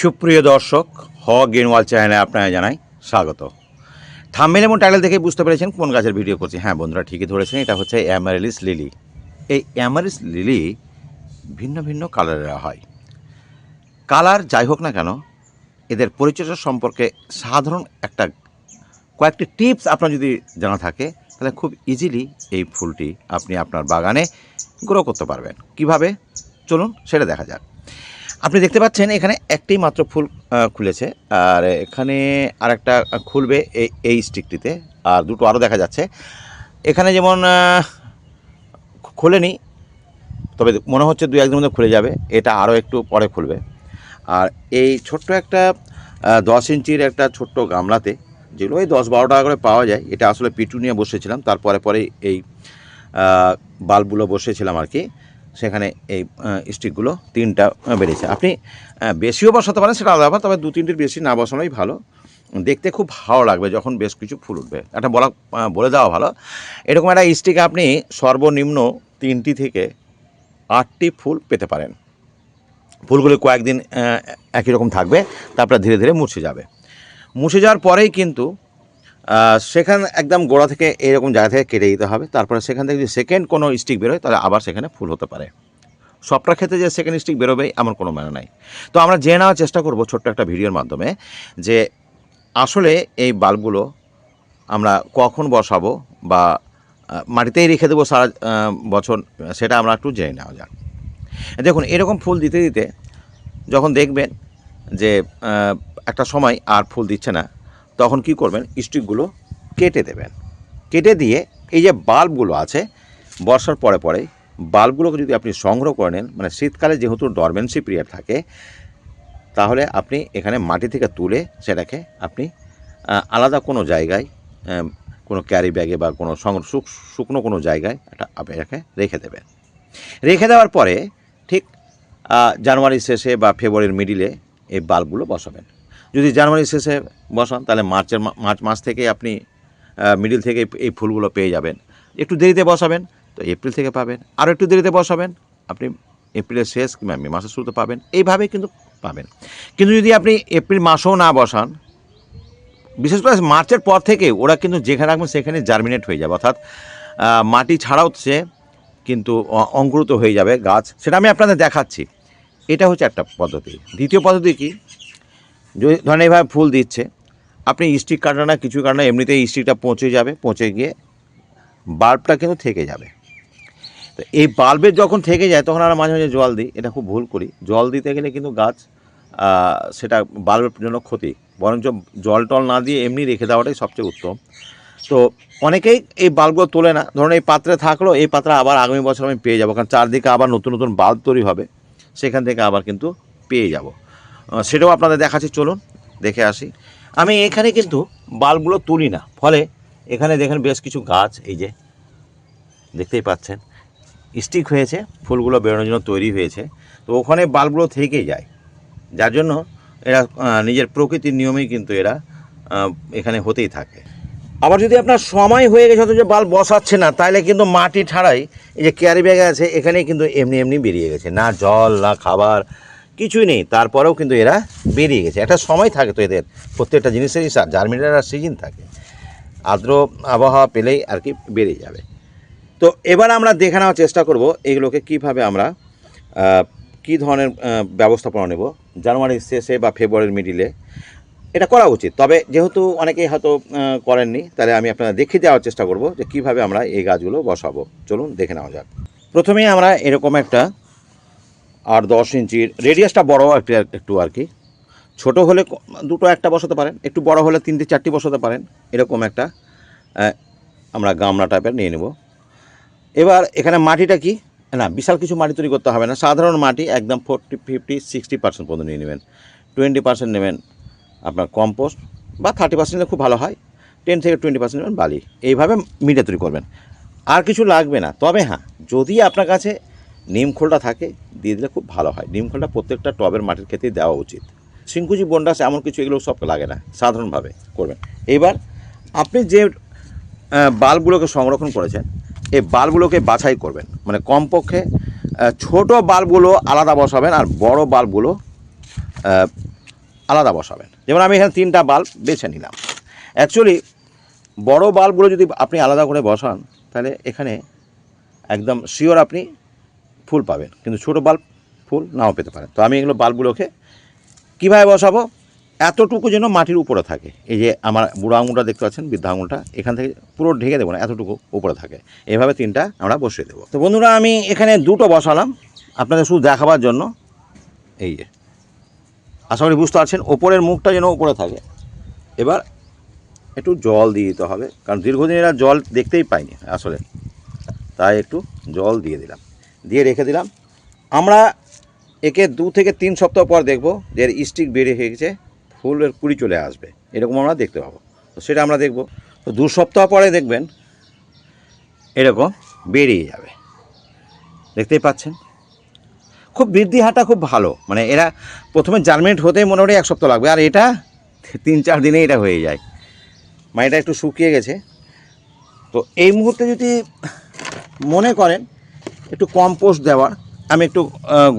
সুপ্রিয় দর্শক হ গেনওয়াল চ্যানেলে আপনারা জানাই স্বাগত। থাম্বেল এবং টাইটেল দেখে বুঝতে পেরেছেন কোন গাছের ভিডিও করছি। হ্যাঁ বন্ধুরা ঠিকই ধরেছেন, এটা হচ্ছে অ্যামারেলিস লিলি। এই অ্যামারিস লিলি ভিন্ন ভিন্ন কালারের হয়। কালার যাই হোক না কেন, এদের পরিচর্যা সম্পর্কে সাধারণ একটা কয়েকটি টিপস আপনার যদি জানা থাকে, তাহলে খুব ইজিলি এই ফুলটি আপনি আপনার বাগানে গ্রো করতে পারবেন। কীভাবে? চলুন, সেটা দেখা যাক। আপনি দেখতে পাচ্ছেন এখানে একটি মাত্র ফুল খুলেছে। আর এখানে আরেকটা খুলবে এই স্টিকটিতে। আর দুটো আরও দেখা যাচ্ছে। এখানে যেমন খোলেনি, তবে মনে হচ্ছে দু একদিনের মধ্যে খুলে যাবে। এটা আরও একটু পরে খুলবে। আর এই ছোট্ট একটা দশ ইঞ্চির একটা ছোট্ট গামলাতে যেগুলো ওই দশ, বারো টাকা করে পাওয়া যায়, এটা আসলে পিটু নিয়ে বসেছিলাম। তারপরে, পরে এই বাল্বগুলো বসেছিলাম আর কি। সেখানে এই স্টিকগুলো তিনটা বেরিয়েছে। আপনি বেশিও বসাতে পারেন, সেটা আলাদা তবে দু তিনটির বেশি না বসানোই ভালো। দেখতে খুব ভালো লাগবে যখন বেশ কিছু ফুল উঠবে। একটা বলা বলে দেওয়া ভালো। এরকম একটা স্টিক আপনি সর্বনিম্ন তিনটি থেকে আটটি ফুল পেতে পারেন। ফুলগুলি কয়েকদিন একই রকম থাকবে, তারপরে ধীরে ধীরে মুছে যাবে। মুছে যাওয়ার পরেই কিন্তু সেখান একদম গোড়া থেকে এরকম জায়গা থেকে কেটে দিতে হবে। তারপরে সেখান থেকে যদি সেকেন্ড কোনো স্টিক বেরোয়, তাহলে আবার সেখানে ফুল হতে পারে। সবটার ক্ষেত্রে যে সেকেন্ড স্টিক বেরোবে, এমন কোনো মানে নাই। তো আমরা জেনে নেওয়ার চেষ্টা করব ছোট্ট একটা ভিডিওর মাধ্যমে যে আসলে এই বাল্বগুলো আমরা কখন বসাবো বা মাটিতেই রেখে দেবো সারা বছর, সেটা আমরা একটু জেনে নেওয়া যাক। দেখুন, এরকম ফুল দিতে দিতে যখন দেখবেন যে একটা সময় আর ফুল দিচ্ছে না তখন কি করবেন? স্টিকগুলো কেটে দেবেন। কেটে দিয়ে এই যে বাল্বগুলো আছে, বর্ষার পরে পরে বাল্বগুলোকে যদি আপনি সংগ্রহ করে নেন মানে শীতকালে যেহেতু ডরমেন্সি পিরিয়ড থাকে, তাহলে আপনি এখানে মাটি থেকে তুলে সেটাকে আপনি আলাদা কোনো জায়গায় কোনো ক্যারি ব্যাগে বা কোনো শুকনো কোনো জায়গায় একটা আপনি এটাকে রেখে দেবেন। রেখে দেওয়ার পরে ঠিক জানুয়ারির শেষে বা ফেব্রুয়ারির মিডিলে এই বাল্বগুলো বসাবেন। যদি জানুয়ারির শেষে বসান, তাহলে মার্চের মার্চ মাস থেকে আপনি মিডিল থেকে এই- ফুলগুলো পেয়ে যাবেন। একটু দেরিতে বসাবেন, তো এপ্রিল থেকে পাবেন। আরও একটু দেরিতে বসাবেন, আপনি এপ্রিলের শেষ কিংবা মে মাসের শুরুতে পাবেন। এইভাবে কিন্তু পাবেন। কিন্তু যদি আপনি এপ্রিল মাসেও না বসান, বিশেষ করে মার্চের পর থেকে ওরা কিন্তু যেখানে রাখবেন, সেখানে জার্মিনেট হয়ে যাবে। অর্থাৎ মাটি ছাড়াও সে কিন্তু অঙ্কুরিত হয়ে যাবে গাছ। সেটা আমি আপনাদের দেখাচ্ছি। এটা হচ্ছে একটা পদ্ধতি। দ্বিতীয় পদ্ধতি কি? ধরেন এইভাবে ফুল দিচ্ছে, আপনি স্টিক কাটা না কিছু কাটা না, এমনিতেই স্টিকটা পৌঁছে যাবে পৌঁছে গিয়ে বাল্বটা কিন্তু থেকে যাবে। তো এই বাল্বের যখন থেকে যায়, তখন আমরা মাঝে মাঝে জল দিই, এটা খুব ভুল করি। জল দিতে গেলে কিন্তু গাছ সেটা বাল্বের জন্য ক্ষতি। বরঞ্চ জল টল না দিয়ে এমনি রেখে দেওয়াটাই সবচেয়ে উত্তম। তো অনেকেই এই বাল্বগুলো তোলে না। ধরুন এই পাত্রে থাকল এই পাত্রে আবার আগামী বছর আমি পেয়ে যাব। কারণ চারদিকে আবার নতুন নতুন বাল্ব তৈরি হবে। সেখান থেকে আবার কিন্তু পেয়ে যাব। সেটাও আপনাদের দেখাচ্ছি, চলুন, দেখে আসি। আমি এখানে কিন্তু বাল্বগুলো তুলি না, ফলে এখানে দেখেন বেশ কিছু গাছ, এই যে, দেখতেই পাচ্ছেন। স্টিক হয়েছে, ফুলগুলো বেরোনোর জন্য তৈরি হয়েছে, তো ওখানে বাল্বগুলো থেকেই যায়। যার জন্য এরা নিজের প্রকৃতির নিয়মেই কিন্তু এরা এখানে হতেই থাকে। আবার যদি আপনার সময় হয়ে গেছে, অথচ বাল্ব বসাচ্ছে না, তাহলে কিন্তু মাটি ছাড়াই এই যে ক্যারি ব্যাগে আছে এখানে কিন্তু এমনি এমনি বেরিয়ে গেছে। না জল, না খাবার কিছুই নেই, তারপরেও কিন্তু এরা বেরিয়ে গেছে। একটা সময় থাকে তো এদের, প্রত্যেকটা জিনিসেরই জার্মিনার সিজন থাকে। আর্দ্র আবহাওয়া পেলেই আর কি বেরিয়ে যাবে। তো এবার আমরা দেখে নেওয়ার চেষ্টা করব এগুলোকে কীভাবে আমরা কি ধরনের ব্যবস্থাপনা নেব। জানুয়ারির শেষে বা ফেব্রুয়ারির মিডিলে এটা করা উচিত। তবে যেহেতু অনেকেই হয়তো করেননি, তাহলে আমি আপনাদের দেখিয়ে দেওয়ার চেষ্টা করব যে কীভাবে আমরা এই গাছগুলো বসাবো। চলুন দেখে নেওয়া যাক। প্রথমেই আমরা এরকম একটা আর দশ ইঞ্চির রেডিয়াসটা বড় একটু একটু আর কি। ছোটো হলে দুটো একটা বসাতে পারেন, একটু বড় হলে তিনটে চারটি বসাতে পারেন, এরকম একটা আমরা গামলা টাইপের নিয়ে নেব। এবার এখানে মাটিটা কি? না, বিশাল কিছু মাটি তৈরি করতে হবে না। সাধারণ মাটি একদম ফোরটি ফিফটি সিক্সটি পার্সেন্ট পর্যন্ত নিয়ে নেবেন। টোয়েন্টি পার্সেন্ট নেবেন আপনার কম্পোস্ট বা থার্টি পার্সেন্ট খুব ভালো হয়। টেন থেকে টোয়েন্টি পার্সেন্ট নেবেন বালি। এইভাবে মিডিয়া তৈরি করবেন। আর কিছু লাগবে না। তবে হ্যাঁ যদি আপনার কাছে নিম খোলটা থাকে, দিয়ে দিলে খুব ভালো হয়। নিম খোলটা প্রত্যেকটা টবের মাটির ক্ষেত্রেই দেওয়া উচিত। সিংকুচি বন্ডাস এমন কিছু এগুলো সব লাগে না, সাধারণভাবে করবেন। এবার আপনি যে বাল্বগুলোকে সংরক্ষণ করেছেন, এই বাল্বগুলোকে বাছাই করবেন। মানে কমপক্ষে ছোট বাল্বগুলো আলাদা বসাবেন আর বড় বাল্বগুলো আলাদা বসাবেন। যেমন আমি এখানে তিনটা বাল্ব বেছে নিলাম। অ্যাকচুয়ালি বড় বাল্বগুলো যদি আপনি আলাদা করে বসান, তাহলে এখানে একদম শিওর আপনি ফুল পাবেন, কিন্তু ছোটো বাল্ব ফুল নাও পেতে পারেন। তো আমি এগুলো বাল্বগুলোকে কীভাবে বসাবো? এতটুকু যেন মাটির উপরে থাকে। এই যে আমার বুড়ো আঙুলটা দেখতে পাচ্ছেন, বৃদ্ধা আঙুলটা, এখান থেকে পুরো ঢেকে দেবো না, এতটুকু উপরে থাকে। এভাবে তিনটা আমরা বসিয়ে দেবো। তো বন্ধুরা, আমি এখানে দুটো বসালাম, আপনাদের শুধু দেখাবার জন্য। এই যে, আশা করি বুঝতে পারছেন, ওপরের মুখটা যেন উপরে থাকে। এবার একটু জল দিয়ে দিতে হবে, কারণ দীর্ঘদিন এরা জল দেখতেই পাইনি আসলে। তাই একটু জল দিয়ে দিলাম। দিয়ে রেখে দিলাম। আমরা একে দু থেকে তিন সপ্তাহ পর দেখব যে এর স্টিক বেরিয়ে হয়ে গেছে, ফুলের কুড়ি চলে আসবে। এরকম আমরা দেখতে পাবো। তো সেটা আমরা দেখব। তো দু সপ্তাহ পরে দেখবেন এরকম বেরিয়ে যাবে। দেখতেই পাচ্ছেন? খুব বৃদ্ধি হারটা খুব ভালো। মানে এরা প্রথমে জার্মিনেট হতে মোটামুটি এক সপ্তাহ লাগবে, আর এটা তিন চার দিনে এটা হয়ে যায়। মানে এটা একটু শুকিয়ে গেছে। তো এই মুহূর্তে যদি মনে করেন একটু কম্পোস্ট দেওয়ার। আমি একটু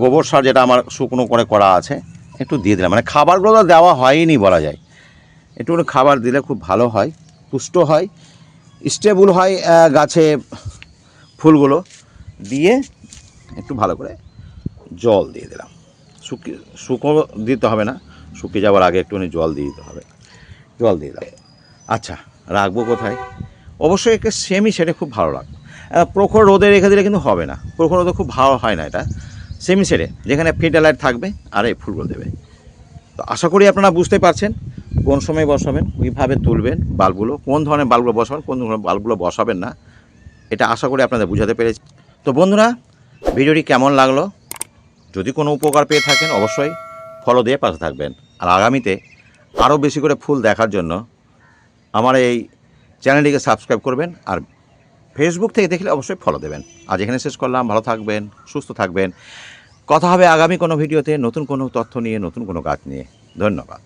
গোবর সার যেটা আমার শুকনো করে করা আছে, একটু দিয়ে দিলাম। মানে খাবারগুলো তো দেওয়া হয়নি বলা যায়। একটু খাবার দিলে খুব ভালো হয়, পুষ্ট হয় স্টেবল হয় গাছে ফুলগুলো দিয়ে একটু ভালো করে জল দিয়ে দিলাম। শুকিয়ে শুকো দিতে হবে না, শুকিয়ে যাওয়ার আগে একটুখানি জল দিয়ে দিতে হবে। জল দিয়ে দিলাম। আচ্ছা রাখব কোথায়? অবশ্যই একে সেমি সেটা খুব ভালো লাগবে। প্রখর রোদে রেখে দিলে কিন্তু হবে না। প্রখর রোদে খুব ভালো হয় না এটা। সেমি সেটে যেখানে ফিল্টার লাইট থাকবে, আর এই ফুলগুলো দেবে। তো আশা করি আপনারা বুঝতে পারছেন কোন সময় বসাবেন, কীভাবে তুলবেন বাল্বগুলো, কোন ধরনের বাল্বগুলো বসাবেন, কোন ধরনের বাল্বগুলো বসাবেন না, এটা আশা করি আপনাদের বুঝাতে পেরেছি। তো বন্ধুরা, ভিডিওটি কেমন লাগল? যদি কোনো উপকার পেয়ে থাকেন, অবশ্যই ফলো দিয়ে পাশে থাকবেন। আর আগামীতে আরও বেশি করে ফুল দেখার জন্য আমার এই চ্যানেলটিকে সাবস্ক্রাইব করবেন, আর ফেসবুক থেকে দেখলে অবশ্যই ফলো দেবেন। আজ এখানে শেষ করলাম, ভালো থাকবেন, সুস্থ থাকবেন। কথা হবে আগামী কোনো ভিডিওতে নতুন কোনো তথ্য নিয়ে, নতুন কোনো গাছ নিয়ে। ধন্যবাদ।